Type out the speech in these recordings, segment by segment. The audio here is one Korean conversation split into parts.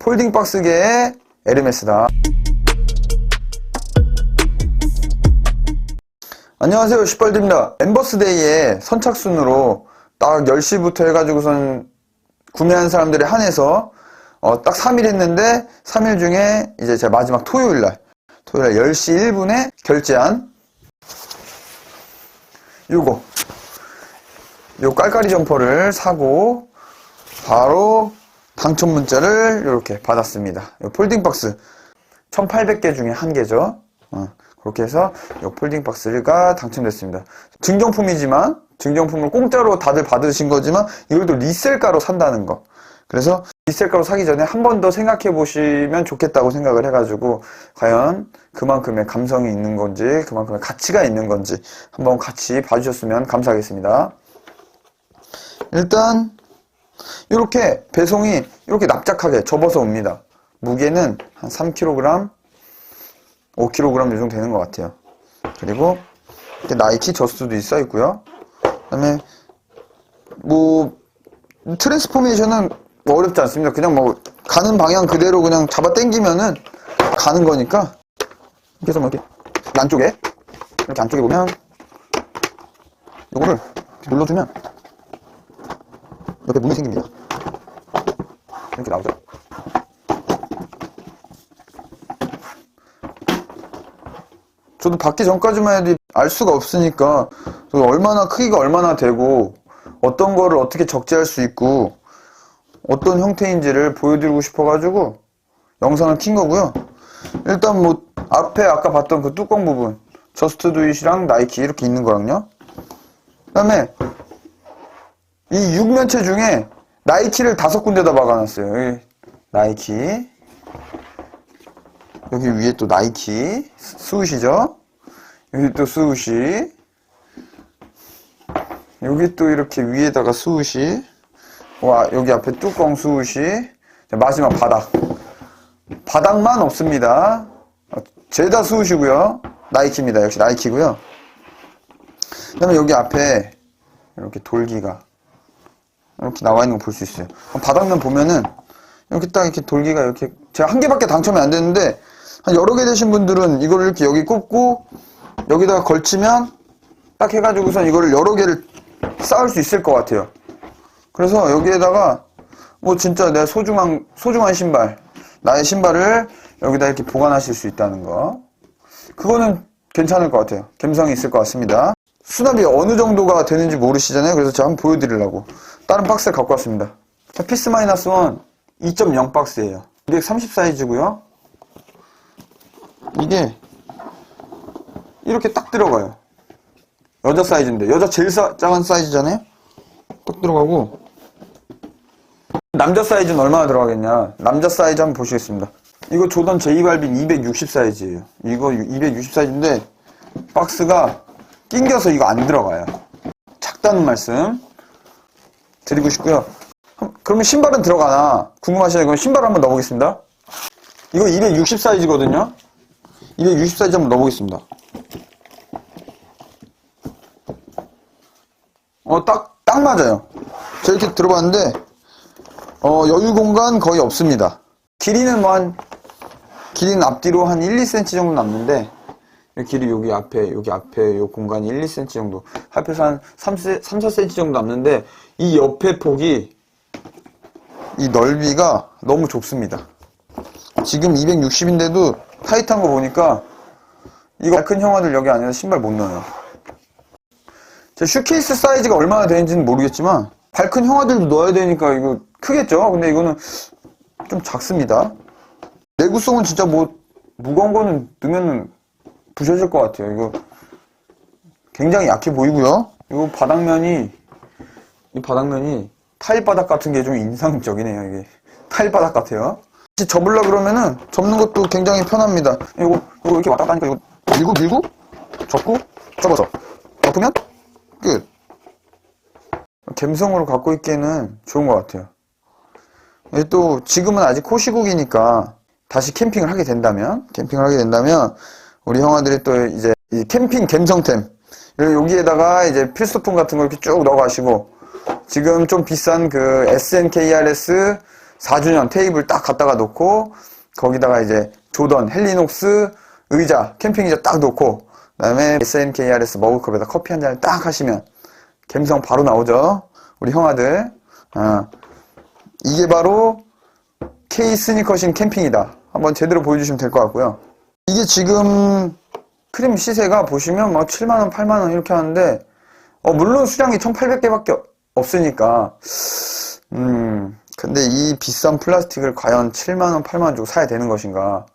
폴딩 박스계의 에르메스다. 안녕하세요. 슈펄드입니다. 엠버스데이에 선착순으로 딱 10시부터 해가지고선 구매한 사람들에 한해서 어, 딱 3일 했는데 3일 중에 이제 제 마지막 토요일 날 토요일 날 10시 1분에 결제한 요거 요 깔깔이 점퍼를 사고 바로 당첨 문자를 이렇게 받았습니다. 요 폴딩 박스 1800개 중에 한 개죠. 어, 그렇게 해서 요 폴딩 박스가 당첨됐습니다. 증정품이지만 증정품을 공짜로 다들 받으신 거지만 또 리셀가로 산다는 거. 그래서 리셀가로 사기 전에 한 번 더 생각해 보시면 좋겠다고 생각을 해가지고 과연 그만큼의 감성이 있는 건지 그만큼의 가치가 있는 건지 한번 같이 봐주셨으면 감사하겠습니다. 일단 이렇게 배송이 이렇게 납작하게 접어서 옵니다. 무게는 한 3kg, 5kg 이 정도 되는 것 같아요. 그리고 나이키 저스트도 써 있고요. 그다음에 뭐 트랜스포메이션은 뭐 어렵지 않습니다. 그냥 뭐 가는 방향 그대로 그냥 잡아 당기면은 가는 거니까 이렇게 해서 뭐 이렇게 안쪽에 이렇게 안쪽에 보면 요거를 눌러주면 옆에 문이 생깁니다. 이렇게 나오죠. 저도 받기 전까지만 해도 알 수가 없으니까 그 얼마나 크기가 얼마나 되고 어떤 거를 어떻게 적재할 수 있고 어떤 형태인지를 보여드리고 싶어가지고 영상을 킨 거고요. 일단 뭐 앞에 아까 봤던 그 뚜껑 부분 저스트 두잇이랑 나이키 이렇게 있는 거랑요. 그 다음에 이 육면체 중에 나이키를 다섯 군데다 박아놨어요. 나이키. 여기 위에 또 나이키. 스우시죠? 여기 또 스우시. 여기 또 이렇게 위에다가 스우시. 와 여기 앞에 뚜껑 스우시. 마지막 바닥. 바닥만 없습니다. 제다 스우시고요. 나이키입니다. 역시 나이키고요. 그 다음에 여기 앞에 이렇게 돌기가 이렇게 나와 있는 거 볼 수 있어요 바닥면 보면은 이렇게 딱 이렇게 돌기가 이렇게 제가 한 개밖에 당첨이 안 됐는데 한 여러 개 되신 분들은 이거를 이렇게 여기 꽂고 여기다가 걸치면 딱 해가지고선 이거를 여러 개를 쌓을 수 있을 것 같아요. 그래서 여기에다가 뭐 진짜 내 소중한 소중한 신발 나의 신발을 여기다 이렇게 보관하실 수 있다는 거 그거는 괜찮을 것 같아요. 감성이 있을 것 같습니다. 수납이 어느 정도가 되는지 모르시잖아요. 그래서 제가 한번 보여드리려고 다른 박스를 갖고 왔습니다. 피스 마이너스 원2.0 박스예요. 230 사이즈고요. 이게 이렇게 딱 들어가요. 여자 사이즈인데 여자 제일 사- 작은 사이즈잖아요. 딱 들어가고 남자 사이즈는 얼마나 들어가겠냐? 남자 사이즈 한번 보시겠습니다. 이거 조던 제2발빈 260 사이즈예요. 이거 260 사이즈인데 박스가 낑겨서 이거 안 들어가요. 작다는 말씀 드리고 싶고요. 한- 그러면 신발은 들어가나 궁금하시나요? 그럼 신발 한번 넣어보겠습니다. 이거 260 사이즈거든요. 260 사이즈 한번 넣어보겠습니다. 어, 딱, 딱 맞아요. 제가 이렇게 들어봤는데, 어, 여유 공간 거의 없습니다. 길이는 뭐 한, 길이는 앞뒤로 한 1, 2cm 정도 남는데, 이 길이 여기 앞에, 여기 앞에 요 공간이 1, 2cm 정도, 합해서 한 3, 3 4cm 정도 남는데, 이 옆에 폭이, 이 넓이가 너무 좁습니다. 지금 260인데도 타이트한 거 보니까, 이거 큰 형아들 여기 안에서 신발 못 넣어요. 제 슈케이스 사이즈가 얼마나 되는지는 모르겠지만 발 큰 형아들도 넣어야 되니까 이거 크겠죠? 근데 이거는 좀 작습니다. 내구성은 진짜 뭐 무거운 거는 넣으면 부셔질 것 같아요. 이거 굉장히 약해 보이고요. 이거 바닥면이 이 바닥면이 타일 바닥 같은 게 좀 인상적이네요. 이게 타일 바닥 같아요. 접으려 그러면은 접는 것도 굉장히 편합니다. 이거 이거 이렇게 왔다 갔다 하니까 이거 밀고 밀고 접고 접어서 덮으면 끝. 갬성으로 갖고 있기에는 좋은 것 같아요. 또 지금은 아직 코시국이니까 다시 캠핑을 하게 된다면 캠핑을 하게 된다면 우리 형아들이 또 이제 이 캠핑 갬성템 여기에다가 이제 필수품 같은 거 이렇게 쭉 넣어가시고 지금 좀 비싼 그 SNKRS 4주년 테이블 딱 갖다가 놓고 거기다가 이제 조던 헬리녹스 의자 캠핑 의자 딱 놓고 그다음에 SNKRS 머그컵에다 커피 한 잔을 딱 하시면 감성 바로 나오죠. 우리 형아들. 어. 이게 바로 K 스니커신 캠핑이다. 한번 제대로 보여주시면 될 것 같고요 이게 지금 크림 시세가 보시면 막 7만원 8만원 이렇게 하는데 어, 물론 수량이 1800개밖에 없으니까 음 근데 이 비싼 플라스틱을 과연 7만원 8만원 주고 사야 되는 것인가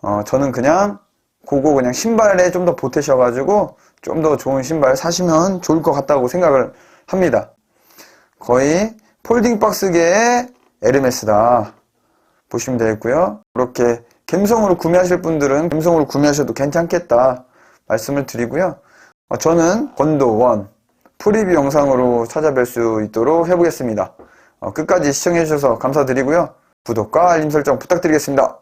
어, 저는 그냥 그거 그냥 신발에 좀 더 보태셔가지고 좀 더 좋은 신발 사시면 좋을 것 같다고 생각을 합니다. 거의 폴딩 박스계의 에르메스다 보시면 되겠고요. 그렇게 갬성으로 구매하실 분들은 갬성으로 구매하셔도 괜찮겠다 말씀을 드리고요. 어, 저는 건도 원 프리뷰 영상으로 찾아뵐 수 있도록 해보겠습니다. 어, 끝까지 시청해주셔서 감사드리고요. 구독과 알림 설정 부탁드리겠습니다.